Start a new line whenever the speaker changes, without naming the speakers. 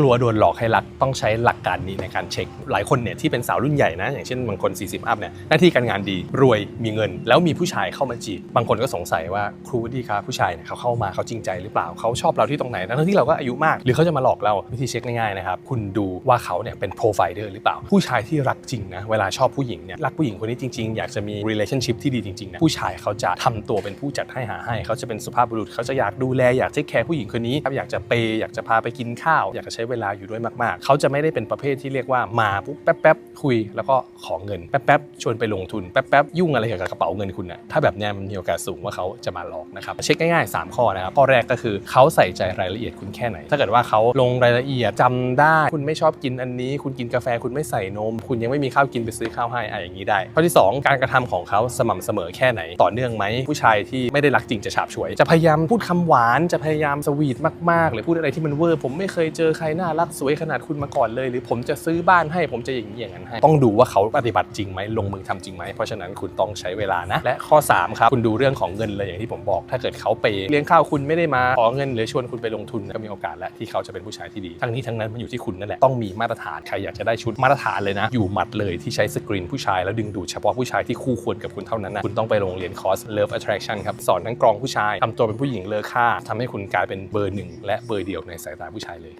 กลัวโดนหลอกให้รักต้องใช้หลักการนี้ในการเช็ค หลายคนเนี่ยที่เป็นสาวรุ่นใหญ่นะ อย่างเช่นบางคน 40 อัพเนี่ยหน้าที่การงานดีรวยมีเงิน แล้วมีผู้ชายเข้ามาจีบบางคนก็สงสัยว่าครูวดีครับผู้ชายเนี่ยเขาเข้ามาเขาจริงใจหรือเปล่าเขาชอบเราที่ตรงไหนทั้งที่เราก็อายุมาก หรือเขาจะมาหลอกเราวิธีเช็คง่ายๆนะครับคุณดูว่าเขาเนี่ยเป็นโปรไฟเดอร์หรือเปล่า ผู้ชายที่รักจริงนะเวลาชอบผู้หญิงเนี่ยรักผู้หญิงคนนี้จริงๆ อยากจะมี relationship ที่ดีจริงๆนะผู้ชายเขาจะทำตัวเป็นผู้จัดให้หาให้เขาจะเป็นสุภาพบุรุษเขาจะอยากดูแลอยากเทคแคร์ผู้หญิงคนนี้ครับอยากจะเปย์อยากจะพาไปกินข้าว อยากจะใช้เวลาอยู่ด้วยมากๆ เขาจะไม่ได้เป็นประเภทที่เรียกว่ามาปุ๊บแป๊บๆคุยแล้วก็ขอเงินแป๊บๆชวนไปลงทุนแป๊บๆยุ่งอะไรเกี่ยวกับกระเป๋าเงินคุณนะถ้าแบบเนี้ยมันมีโอกาสสูงว่าเขาจะมาหลอกนะครับเช็คง่ายๆ 3 ข้อนะครับข้อแรกก็คือเขาใส่ใจรายละเอียดคุณแค่ไหน ถ้าเกิดว่าเขาลงรายละเอียดจำได้ คุณไม่ชอบกินอันนี้ คุณกินกาแฟคุณไม่ใส่นม คุณยังไม่มีข้าวกินไปซื้อข้าวให้อะไรอย่างนี้ได้ ข้อที่ 2 การกระทำของเขาสม่ำเสมอแค่ไหนต่อเนื่องไหมผู้ชายที่ไม่ได้รักจริงจะฉาบฉวย จะพยายามพูดคำหวานจะพยายามสวีทมากๆ หรือพูดอะไรที่มันเวอร์ผมไม่เคยเจอใครน่ารักสวยขนาดคุณมาก่อนเลย หรือผมจะซื้อบ้านให้ผมจะอย่างนี้อย่างนั้นให้ ต้องดูว่าเขาปฏิบัติจริงไหมลงมือทำจริงไหมเพราะฉะนั้นคุณต้องใช้เวลานะ และข้อสามครับ คุณดูเรื่องของเงินเลยอย่างที่ผมบอก ถ้าเกิดเขาเปย์เลี้ยงข้าวคุณไม่ได้มาขอเงินหรือชวนคุณไปลงทุนก็มีโอกาสแล้วที่เขาจะเป็นผู้ชายที่ดี ทั้งนี้ทั้งนั้นมันอยู่ที่คุณนั่นแหละต้องมีมาตรฐานใครอยากจะได้ชุดมาตรฐานเลยนะ อยู่หมัดเลยที่ใช้สกรีนผู้ชายแล้วดึงดูดเฉพาะผู้ชายที่คู่ควรกับคุณเท่านั้นนะคุณต้องไปโรงเรียนคอร์ส Love Attraction ครับสอนทั้งกรองผู้ชายทำตัวเป็นผู้หญิงเลอค่าทำให้คุณกลายเป็นเบอร์หนึ่งและเบอร์เดียวในสายตาผู้ชายเลย